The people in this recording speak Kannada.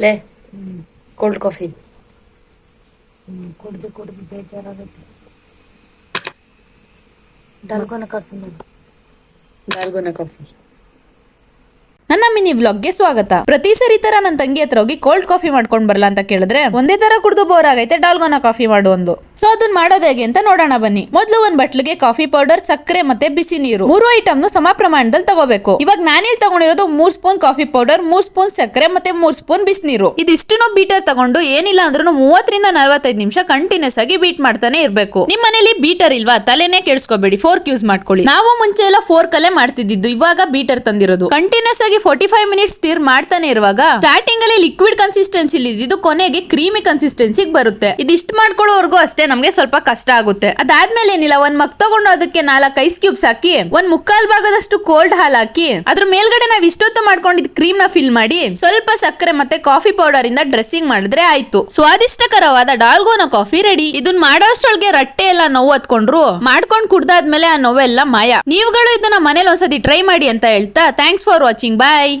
ಲೇ ಕೋಲ್ಡ್ ಕಾಫಿ ಕುಡ್ದು ಕುಡ್ದು ಬೇಜಾರಾಗುತ್ತೆ ಡಲ್ಗೋನ ಕರ್ಕೊಂಡು ಡಾಲ್ಗೋನಾ ಕಾಫಿ ನನ್ನ ಮಿನಿ ವ್ಲಾಗ್ಗೆ ಸ್ವಾಗತ. ಪ್ರತಿ ಸರಿ ತರ ನನ್ನ ತಂಗಿ ಹತ್ರ ಹೋಗಿ ಕೋಲ್ಡ್ ಕಾಫಿ ಮಾಡ್ಕೊಂಡ್ ಬರಲ್ಲ ಅಂತ ಕೇಳಿದ್ರೆ ಒಂದೇ ತರ ಕುಡಿದು ಬೋರ್ ಆಗೈತೆ, ಡಾಲ್ಗೋನ ಕಾಫಿ ಮಾಡು ಒಂದು ಸೊ ಅದನ್ನ ಮಾಡೋದು ಹೇಗೆ ಅಂತ ನೋಡೋಣ ಬನ್ನಿ. ಮೊದಲು ಒಂದ್ ಬಟ್ಲಿಗೆ ಕಾಫಿ ಪೌಡರ್ ಸಕ್ಕರೆ ಮತ್ತೆ ಬಿಸಿ ನೀರು. ಮೂರು ಐಟಮ್ ಸಮ ಪ್ರಮಾಣದಲ್ಲಿ ತಗೋಬೇಕು. ಇವಾಗ ನಾನಿಲ್ ತಗೊಂಡಿರೋದು ಮೂರ್ ಸ್ಪೂನ್ ಕಾಫಿ ಪೌಡರ್ ಮೂರ್ ಸ್ಪೂನ್ ಸಕ್ಕರೆ ಮತ್ತೆ ಮೂರ್ ಸ್ಪೂನ್ ಬಿಸಿ ನೀರು. ಇದಿಷ್ಟು ಬೀಟರ್ ತಗೊಂಡು ಏನಿಲ್ಲ ಅಂದ್ರೂ ಮೂವತ್ತರಿಂದ ನಲವತ್ತೈದು ನಿಮಿಷ ಕಂಟಿನ್ಯೂಸ್ ಆಗಿ ಬೀಟ್ ಮಾಡ್ತಾನೆ ಇರಬೇಕು. ನಿಮ್ ಮನೇಲಿ ಬೀಟರ್ ಇಲ್ವಾ? ತಲೆನೇ ಕೇಳಿಸ್ಕೋಬೇಡಿ ಫೋರ್ಕ್ ಯೂಸ್ ಮಾಡ್ಕೊಳ್ಳಿ. ನಾವು ಮುಂಚೆ ಎಲ್ಲ ಫೋರ್ಕ್ ಅಲ್ಲೇ ಮಾಡ್ತಿದ್ದು ಇವಾಗ ಬೀಟರ್ ತಂದಿರೋದು. ಕಂಟಿನ್ಯೂಸ್ ಆಗಿ ಫೋರ್ಟಿ ಫೈವ್ ಮಿನಿಟ್ಸ್ ಸ್ಟಿರ್ ಮಾಡ್ತಾನೆ ಇರುವಾಗ ಸ್ಟಾರ್ಟಿಂಗ್ ಅಲ್ಲಿ ಲಿಕ್ವಿಡ್ ಕನ್ಸಿಸ್ಟೆನ್ಸಿ ಇದು ಕೊನೆಗೆ ಕ್ರೀಮಿ ಕನ್ಸಿಸ್ಟೆನ್ಸಿ ಬರುತ್ತೆ. ಇದಿಷ್ಟು ಮಾಡ್ಕೊಳ್ಳೋವರೆಗೂ ಅಷ್ಟೇ ನಮ್ಗೆ ಸ್ವಲ್ಪ ಕಷ್ಟ ಆಗುತ್ತೆ. ಅದಾದ್ಮೇಲೆ ಏನಿಲ್ಲ, ಒಂದ್ ಮಗ್ ತಗೊಂಡು ಅದಕ್ಕೆ ನಾಲ್ಕು ಐಸ್ ಕ್ಯೂಬ್ಸ್ ಹಾಕಿ, ಒಂದ್ ಮುಕ್ಕಾಲ್ ಭಾಗದಷ್ಟು ಕೋಲ್ಡ್ ಹಾಲ್ ಹಾಕಿ, ಅದ್ರ ಮೇಲ್ಗಡೆ ನಾವ್ ಇಷ್ಟೊತ್ತು ಮಾಡ್ಕೊಂಡಿದ್ ಕ್ರೀಮ್ನ ಫಿಲ್ ಮಾಡಿ, ಸ್ವಲ್ಪ ಸಕ್ಕರೆ ಮತ್ತೆ ಕಾಫಿ ಪೌಡರ್ ಇಂದ ಡ್ರೆಸ್ಸಿಂಗ್ ಮಾಡಿದ್ರೆ ಆಯ್ತು. ಸ್ವಾದಿಷ್ಟಕರವಾದ ಡಾಲ್ಗೋನ ಕಾಫಿ ರೆಡಿ ಇದನ್ನ ಮಾಡೋಷ್ಟೊಳಗೆ ರಟ್ಟೆ ಎಲ್ಲ ನೋವು ಹತ್ಕೊಂಡ್ರು, ಮಾಡ್ಕೊಂಡ್ ಕುಡ್ದಾದ್ಮೇಲೆ ಆ ನೋವೆಲ್ಲ ಮಾಯ. ನೀವುಗಳು ಇದನ್ನ ಮನೇಲಿ ಒಂದ್ಸತಿ ಟ್ರೈ ಮಾಡಿ ಅಂತ ಹೇಳ್ತಾ thanks for watching bye Bye.